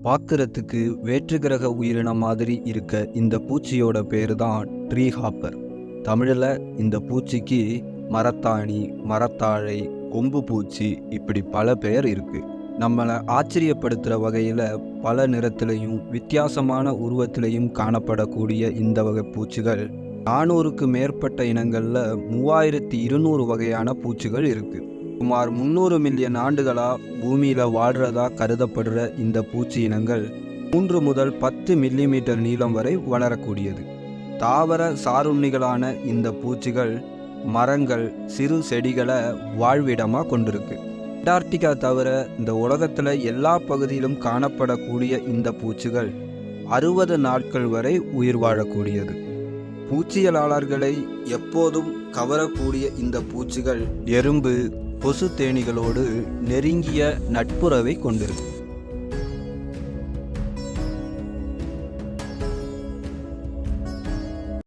பார்க்கறதுக்கு வேற்று கிரக உயிரினம் மாதிரி இருக்க இந்த பூச்சியோட பேர் தான் ட்ரீ ஹாப்பர் தமிழில் இந்த பூச்சிக்கு மரத்தாணி மரத்தாழை கொம்பு பூச்சி இப்படி பல பெயர் இருக்குது நம்மளை ஆச்சரியப்படுத்துகிற வகையில் பல நிறத்திலையும் வித்தியாசமான உருவத்திலையும் காணப்படக்கூடிய இந்த வகை பூச்சிகள் நானூறுக்கு மேற்பட்ட இனங்களில் மூவாயிரத்தி இருநூறு வகையான பூச்சிகள் இருக்குது சுமார் முந்நூறு மில்லியன் ஆண்டுகளாக பூமியில் வாழ்கிறதா கருதப்படுற இந்த பூச்சி இனங்கள் மூன்று முதல் பத்து மில்லிமீட்டர் நீளம் வரை வளரக்கூடியது. தாவர சாருண்ணிகளான இந்த பூச்சிகள் மரங்கள் சிறு செடிகளை வாழ்விடமாக கொண்டிருக்கு. அண்டார்டிகா தவிர இந்த உலகத்தில் எல்லா பகுதியிலும் காணப்படக்கூடிய இந்த பூச்சிகள் அறுபது நாட்கள் வரை உயிர் வாழக்கூடியது. பூச்சியலாளர்களை எப்போதும் கவரக்கூடிய இந்த பூச்சிகள் எறும்பு கொசு தேனிகளோடு நெருங்கிய நட்புறவை கொண்டிருக்கும்.